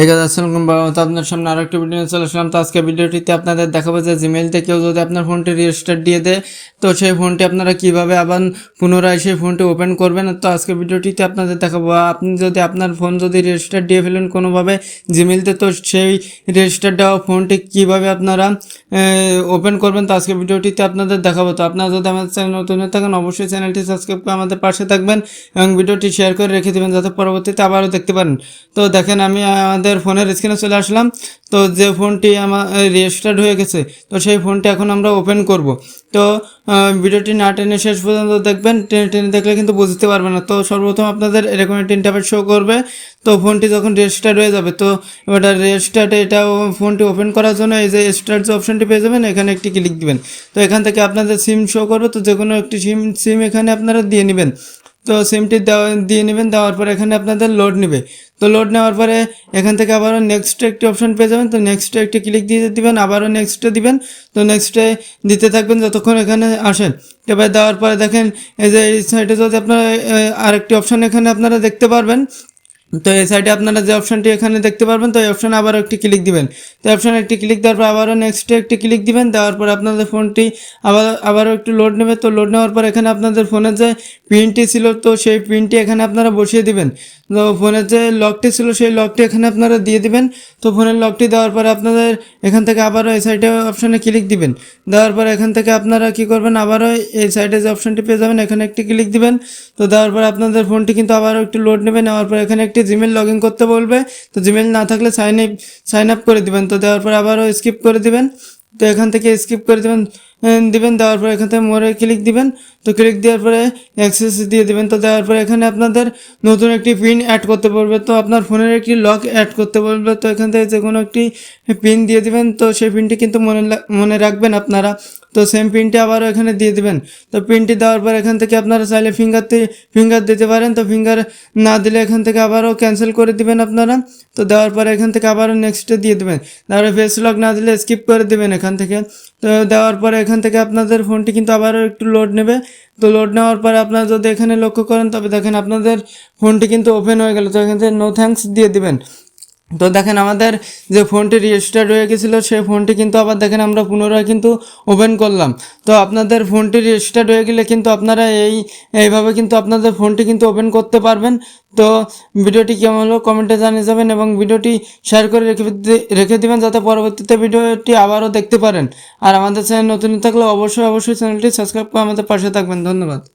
এই কাজ আসসালাম তো আপনার সামনে আরেকটি ভিডিও নিয়ে চলে আসলাম। তো আজকে ভিডিওটিতে আপনাদের দেখাবো যে জিমেইল কেউ যদি আপনার ফোনটি রেজিস্টার দিয়ে দেয়, তো সেই ফোনটি আপনারা কীভাবে আবার পুনরায় সেই ফোনটি ওপেন করবেন? তো আজকে ভিডিওটিতে আপনাদের দেখাবো, আপনি যদি আপনার ফোন যদি রেজিস্টার দিয়ে ফেলেন কোনোভাবে জিমেইলতে তো সেই রেজিস্টার দেওয়া ফোনটি কীভাবে আপনারা ওপেন করবেন, তো আজকে ভিডিওটিতে আপনাদের দেখাবো। তো আপনারা যদি আমাদের চ্যানেল নতুন হয়ে থাকেন, অবশ্যই চ্যানেলটি সাবস্ক্রাইব করে আমাদের পাশে থাকবেন এবং ভিডিওটি শেয়ার করে রেখে দেবেন, যাতে পরবর্তীতে আবারও দেখতে পারেন। তো দেখেন, আমি আমাদের ফোনের স্ক্রিনে চলে আসলাম। তো যে ফোনটি আমার রেজিস্টার্ড হয়ে গেছে, তো সেই ফোনটি এখন আমরা ওপেন করব। তো ভিডিওটি না টেনে শেষ পর্যন্ত দেখবেন, টেনে টেনে দেখলে কিন্তু বুঝতে পারবে না। তো সর্বপ্রথম আপনাদের এরকম একটি ইন্টারফেস শো করবে। তো ফোনটি যখন রেজিস্টার্ড হয়ে যাবে, তো ওটা রেজিস্টার্ড এটা ফোনটি ওপেন করার জন্য এই যে স্টার্ট যে অপশনটি পেয়ে যাবেন, এখানে একটি ক্লিক দিবেন। তো এখান থেকে আপনাদের সিম শো করবে, তো যে কোনো একটি সিম সিম এখানে আপনারা দিয়ে নেবেন। তো সিমটি দেওয়া, দিয়ে নেবেন, দেওয়ার পর এখানে আপনাদের লোড নেবে। তো লোড নেওয়ার পরে এখান থেকে আবারও নেক্সটে একটি অপশন পেয়ে যাবেন। তো নেক্সটে একটি ক্লিক দিয়ে দিবেন, আবারও নেক্সটে দিবেন। তো নেক্সটে দিতে থাকবেন যতক্ষণ এখানে আসেন। এবার দেওয়ার পরে দেখেন, এই যে এই সাইডে যদি আপনারা আরেকটি অপশান এখানে আপনারা দেখতে পারবেন। তো এই সাইডে আপনারা যে অপশনটি এখানে দেখতে পারবেন, তো এই অপশনে আবারও একটি ক্লিক দিবেন। তো অপশনে একটি ক্লিক দেওয়ার পর আবারও নেক্সটে একটি ক্লিক দিবেন, দেওয়ার পর আপনাদের ফোনটি আবার, আবারও একটু লোড নেবে। তো লোড নেওয়ার পর এখানে আপনাদের ফোনের যে পিনটি ছিল, তো সেই পিনটি এখানে আপনারা বসিয়ে দিবেন। তো ফোনের যে লকটি ছিল, সেই লকটি এখানে আপনারা দিয়ে দিবেন। তো ফোনের লকটি দেওয়ার পরে আপনাদের এখান থেকে আবারও এই সাইডে অপশনে ক্লিক দিবেন। দেওয়ার পর এখান থেকে আপনারা কি করবেন, আবারও এই সাইডে যে অপশনটি পেয়ে যাবেন, এখানে একটি ক্লিক দিবেন। তো দেওয়ার পর আপনাদের ফোনটি কিন্তু আবারও একটু লোড নেবে, নেওয়ার পর এখানে একটি জিমেল লগ ইন করতে বলবে। তো জিমেল না থাকলে সাইন আপ সাইন আপ করে দিবেন। তো দেওয়ার পর আবারও স্কিপ করে দিবেন। তো এখান থেকে স্কিপ করে দেবেন দিবেন। দেওয়ার পর এখান থেকে মোড়ে ক্লিক দিবেন। তো ক্লিক দেওয়ার পরে অ্যাক্সেস দিয়ে দিবেন। তো দেওয়ার পরে এখানে আপনাদের নতুন একটি পিন অ্যাড করতে বলবে। তো আপনার ফোনের একটি লক অ্যাড করতে বলবে। তো এখান থেকে যে কোনো একটি পিন দিয়ে দিবেন। তো সেই পিনটি কিন্তু মনে মনে রাখবেন আপনারা। তো সেম পিনটি আবারও এখানে দিয়ে দিবেন। তো পিনটি দেওয়ার পর এখান থেকে আপনারা চাইলে ফিঙ্গার ফিঙ্গার দিতে পারেন। তো ফিঙ্গার না দিলে এখান থেকে আবারও ক্যান্সেল করে দিবেন আপনারা। তো দেওয়ার পর এখান থেকে আবারও নেক্সটে দিয়ে দেবেন। তারপরে ফেস লক না দিলে স্কিপ করে দিবেন এখান থেকে। তো দেওয়ার পরে এখান থেকে আপনাদের ফোনটি কিন্তু আবারও একটু লোড নেবে। তো লোড নেওয়ার পরে আপনারা যদি এখানে লক্ষ্য করেন, তবে দেখেন আপনাদের ফোনটি কিন্তু ওপেন হয়ে গেল। তো এখান থেকে নো থ্যাঙ্কস দিয়ে দিবেন। তো দেখেন আমাদের যে ফোনটি রেজিস্টার্ড হয়ে গেছিল, সেই ফোনটি কিন্তু আবার দেখেন আমরা পুনরায় কিন্তু ওপেন করলাম। তো আপনাদের ফোনটি রেজিস্টার্ড হয়ে গেলে কিন্তু আপনারা এই, এইভাবে কিন্তু আপনাদের ফোনটি কিন্তু ওপেন করতে পারবেন। তো ভিডিওটি কেমন হলো কমেন্টে জানিয়ে যাবেন এবং ভিডিওটি শেয়ার করে রেখে রেখে দিবেন যাতে পরবর্তীতে ভিডিওটি আবারও দেখতে পারেন। আর আমাদের চ্যানেল নতুন থাকলে অবশ্যই অবশ্যই চ্যানেলটি সাবস্ক্রাইব করে আমাদের পাশে থাকবেন। ধন্যবাদ।